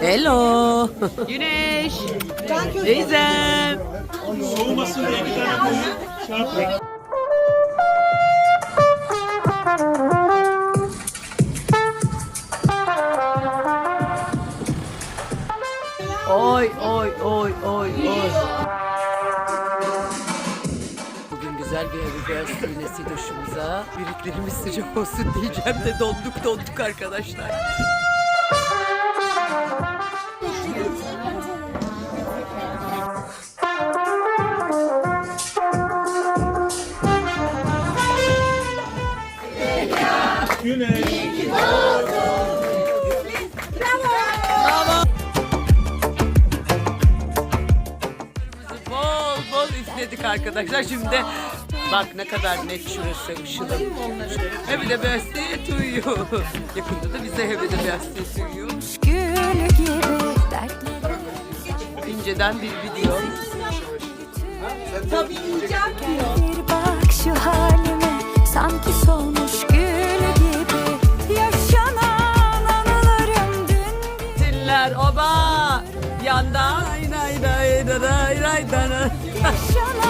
Hello. Güneş. Teyzem. Soğumasın diye bir tane. Oy oy oy oy oy. Bugün güzel bir evi beyaz iğnesi duşumuza. Biriklerimiz sıcak olsun diyeceğim de donduk donduk arkadaşlar. Güneş. Bol bol üfledik arkadaşlar. Şimdi bak ne kadar net şurası ışılım. Happy de to you. Yakında da bize happy de gibi dertleri İnceden bir video. Bir bak Yandan nay nay nay nay nay nay nay.